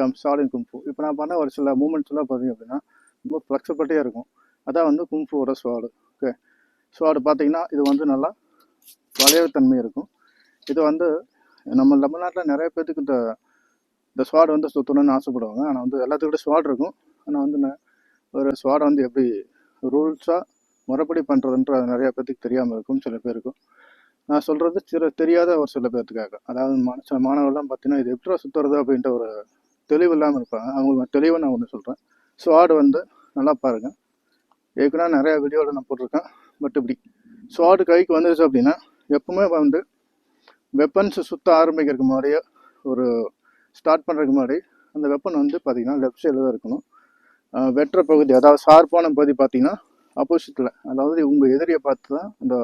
Come சாலின் kung fu. இப்போ நான் பண்ண ஒரு சில மூமெண்ட்ஸ் எல்லாம் பார்த்தீங்க அப்படின்னா ரொம்ப ஃப்ளெக்சிபிலிட்டியாக இருக்கும். அதான் வந்து கும்ஃபுவோட ஸ்வாடு ஓகே. ஸ்வாடு பார்த்தீங்கன்னா இது வந்து நல்லா வளையத்தன்மை இருக்கும். இது வந்து நம்ம தமிழ்நாட்டில் நிறைய பேர்த்துக்கு இந்த இந்த ஸ்வாடு வந்து சுற்றணும்னு ஆசைப்படுவாங்க. ஆனால் வந்து எல்லாத்துக்கிட்ட ஸ்வாட் இருக்கும். ஆனால் வந்து நான் ஒரு ஸ்வாடை வந்து எப்படி ரூல்ஸாக முறைப்படி பண்ணுறதுன்ற நிறையா பேர்த்துக்கு தெரியாமல் இருக்கும் சில பேருக்கும். நான் சொல்கிறது சில தெரியாத ஒரு சில பேர்த்துக்காக. அதாவது மா- சில மாணவர்கள்லாம் பார்த்தீங்கன்னா இது எப்படி சுற்றுறது அப்படின்ற ஒரு தெளிவு இல்லாமல் இருப்பாங்க. அவங்களுக்கு தெளிவாக நான் ஒன்று சொல்கிறேன் ஸ்வாடு வந்து நல்லா பாருங்கள் ஏற்கனவே நிறையா வீடியோவில் நான் போட்டிருக்கேன். பட் இப்படி. ஸ்வாடு கைக்கு வந்துருச்சு அப்படின்னா எப்பவுமே வந்து வெப்பன்ஸ் சுற்ற ஆரம்பிக்கிறதுக்கு முன்னாடியே ஒரு ஸ்டார்ட் பண்ணுறதுக்கு முன்னாடி அந்த வெப்பன் வந்து பார்த்திங்கன்னா லெஃப்ட் சைடில் தான் இருக்கணும். வெட்டுற பகுதி அதாவது சார்பான பகுதி பார்த்திங்கன்னா ஆப்போசிட்டில் அதாவது உங்கள் எதிரியை பார்த்து தான் அந்த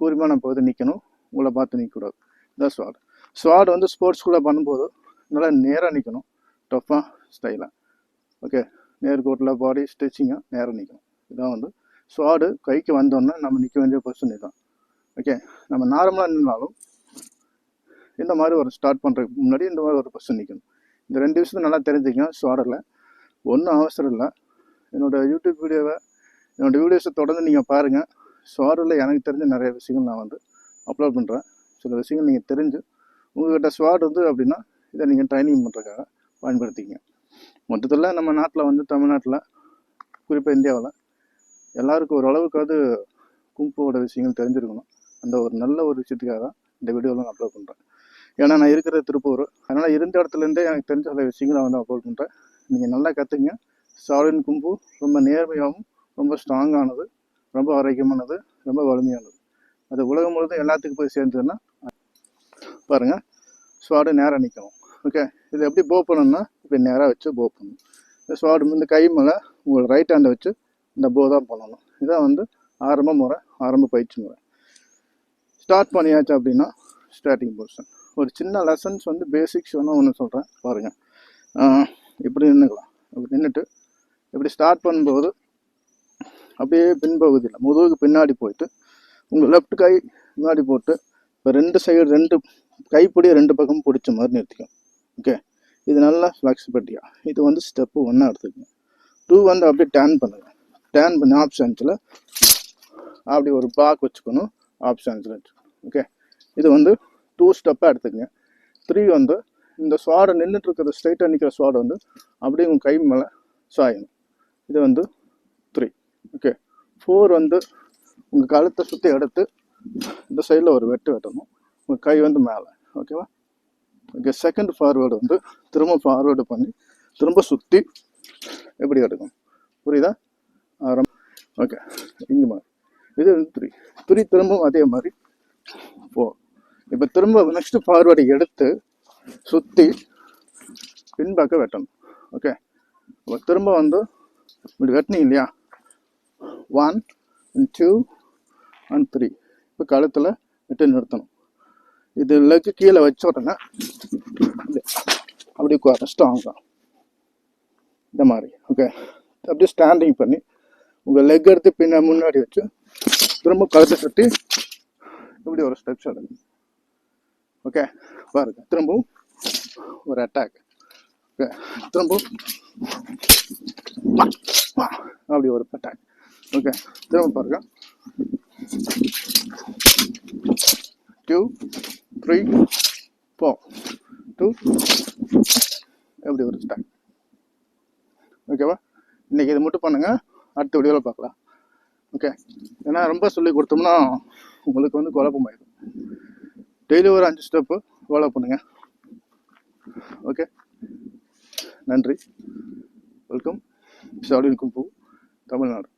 கூர்மையான பகுதி நிற்கணும் உங்களை பார்த்து நிற்கக்கூடாது இதான் ஸ்வாட் ஸ்வாட் வந்து ஸ்போர்ட்ஸ்குள்ளே பண்ணும்போது நல்லா நேராக நிற்கணும் டஃப்பாக ஸ்டைலாக ஓகே நேர்கோட்டில் பாடி ஸ்டிச்சிங்காக நேரம் நிற்கும் இதான் வந்து ஸ்வாடு கைக்கு வந்தோன்னே நம்ம நிற்க வேண்டிய பொசிஷன் இதுதான் ஓகே நம்ம நார்மலாக நின்னாலும் இந்த மாதிரி ஒரு ஸ்டார்ட் பண்ணுறதுக்கு முன்னாடி இந்த மாதிரி ஒரு பொசிஷன் நிற்கணும் இந்த ரெண்டு விஷயத்தையும் நல்லா தெரிஞ்சுக்கங்க ஸ்வாடில் ஒன்றும் அவசரம் இல்லை என்னோட யூடியூப் வீடியோவை என்னோட வீடியோஸை தொடர்ந்து நீங்கள் பாருங்கள் ஸ்வாடில் எனக்கு தெரிஞ்ச நிறைய விஷயங்கள் நான் வந்து அப்லோட் பண்ணுறேன் சில விஷயங்கள் நீங்கள் தெரிஞ்சு உங்கள்கிட்ட ஸ்வாட் வந்து அப்படின்னா இதை நீங்கள் ட்ரைனிங் பண்ணுறதுக்காக பயன்படுத்திக்கங்க. மொத்தத்தில் நம்ம நாட்டில் வந்து தமிழ்நாட்டில் குறிப்பாக இந்தியாவில் எல்லாருக்கும் ஓரளவுக்காவது கும்போட விஷயங்கள் தெரிஞ்சிருக்கணும். அந்த ஒரு நல்ல ஒரு விஷயத்துக்காக தான் இந்த வீடியோவில் நான் அப்லோட் பண்ணுறேன் ஏன்னா நான் இருக்கிற திருப்பூர். அதனால் இருந்த இடத்துலேருந்தே எனக்கு தெரிஞ்ச சில விஷயங்களை வந்து அப்லோட் பண்ணுறேன் நீங்கள் நல்லா கற்றுங்க சாலின் கும்பு ரொம்ப நேர்மையாகவும் ரொம்ப ஸ்ட்ராங்கானது ரொம்ப ஆரோக்கியமானது ரொம்ப வலிமையானது. அது உலகம் முழுதும் எல்லாத்துக்கும் போய் சேர்ந்ததுன்னா பாருங்கள் ஸ்வாடு நேராக நிற்கணும் ஓகே இது எப்படி போ பண்ணணும்னா இப்படி நேராக வச்சு போ பண்ணணும். இந்த ஸ்வாடு இந்த கை மேலே உங்களோட ரைட் ஹேண்டை வச்சு இந்த போ தான் பண்ணணும். இதான் வந்து ஆரம்ப முறை ஆரம்ப பயிற்சி முறை. ஸ்டார்ட் பண்ணியாச்சு அப்படின்னா ஸ்டார்டிங் பொசிஷன் ஒரு சின்ன லெசன்ஸ் வந்து பேசிக்ஸ் வேணால் ஒன்று சொல்கிறேன் பாருங்கள் இப்படி நின்றுக்கலாம் அப்படி நின்றுட்டு இப்படி ஸ்டார்ட் பண்ணும்போது அப்படியே பின்பகுதியில் முதுகுக்கு பின்னாடி போயிட்டு உங்கள் லெஃப்ட் கை முன்னாடி போட்டு இப்போ ரெண்டு சைடு ரெண்டு கைப்பிடி ரெண்டு பக்கம் பிடிச்ச மாதிரி நிறுத்திக்கும் ஓகே இது நல்லா ஃப்ளெக்சிபிலிட்டியாக இது வந்து ஸ்டெப்பு ஒன்றா எடுத்துக்கோங்க. டூ வந்து அப்படியே டேன் பண்ணுங்க. டேன் பண்ணி ஆப்ஷன்ஸில் அப்படி ஒரு பாக் வச்சுக்கணும். ஆப்ஷன்ஸில் வச்சுக்கணும் ஓகே இது வந்து டூ ஸ்டெப்பாக எடுத்துக்கங்க. த்ரீ வந்து இந்த ஸ்வாடை நின்றுட்டு இருக்கிற ஸ்ட்ரைட்டாக நிற்கிற ஸ்வாடை வந்து அப்படியே உங்கள் கை மேலே சாயணும். இது வந்து த்ரீ ஓகே ஃபோர் வந்து உங்கள் கழுத்தை சுற்றி எடுத்து இந்த சைடில் ஒரு வெட்டு வெட்டணும். உங்கள் கை வந்து மேலே. ஓகேவா ஓகே செகண்ட் ஃபார்வேர்டு வந்து திரும்ப ஃபார்வேர்டு பண்ணி திரும்ப சுற்றி எப்படி எடுக்கும்? புரியுதா? ஆரம் ஓகே இங்கே மாதிரி இது வந்து த்ரீ த்ரீ திரும்பவும் அதே மாதிரி. ஃபோர் இப்போ திரும்ப நெக்ஸ்ட் ஃபார்வேர்டு எடுத்து சுற்றி பின்பக்கம் வெட்டணும். ஓகே இப்போ திரும்ப வந்து இப்படி வெட்டினீங்க இல்லையா? ஒன் டூ அண்ட் த்ரீ இப்போ கழுத்தில் விட்டு நிறுத்தணும். இது லெக்கு கீழே வச்ச உடனே அப்படி உட்கார ஸ்ட்ராங்காக இந்த மாதிரி ஓகே அப்படியே ஸ்டாண்டிங் பண்ணி உங்கள் லெக் எடுத்து பின்ன முன்னாடி வச்சு திரும்ப கழுத்தை சுற்றி இப்படி ஒரு ஸ்டெப்ஸ் எடுங்க ஓகே பாருங்க திரும்பவும் ஒரு அட்டாக் ஓகே திரும்பவும் அப்படி ஒரு அட்டாக் ஓகே திரும்ப பாருங்க. டூ த்ரீ ஃபோர் டூ எப்படி ஒரு ஓகேவா இன்றைக்கி இது மட்டும் பண்ணுங்கள் அடுத்த வீடியோவில் பார்க்கலாம். ஓகே ஏன்னா ரொம்ப சொல்லி கொடுத்தோம்னா உங்களுக்கு வந்து குழப்பமாயிடும். டெய்லி ஒரு அஞ்சு ஸ்டெப்பு ஃபாலோ பண்ணுங்க. ஓகே நன்றி. வெல்கம் ஷாலின் கும்பு தமிழ்நாடு